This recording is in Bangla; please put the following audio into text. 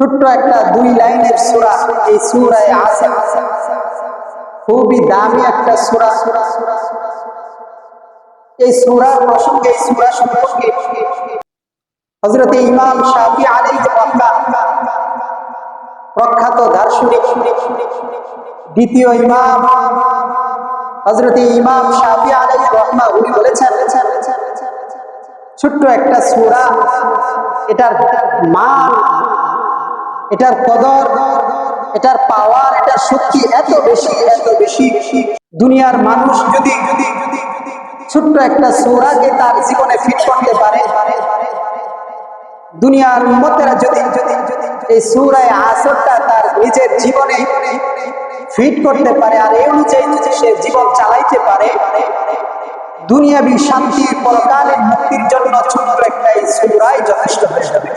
ছোট্ট একটা দুই লাইনের সূরা, এই সূরায় আছে। খুবই দামি একটা সূরা। এই সূরা প্রসঙ্গে এই সূরা সম্পর্কে হযরত ইমাম আলাইহিস রহমাহ প্রখ্যাত দার্শনিক, দ্বিতীয় ইমাম হযরত ইমাম শাফি আলাইহিস রহমাহ উনি বলেছেন, ছোট্ট একটা সূরা, এটার মান এটার কদর, এটার পাওয়ার এটার শক্তি এত বেশি এত বেশি দুনিয়ার মানুষ যদি যদি ছোট্ট একটা সৌরাকে তার জীবনে ফিট করতে পারে, দুনিয়ার উম্মতেরা যদি যদি এই সৌরায় আসরটা তার নিজের জীবনে ফিট করতে পারে আর এই অনুযায়ী সে জীবন চালাইতে পারে, দুনিয়াবি শান্তি পরকালীন মুক্তির জন্য ছোট্ট একটা এই সৌরাই যথেষ্ট হয়ে যাবে।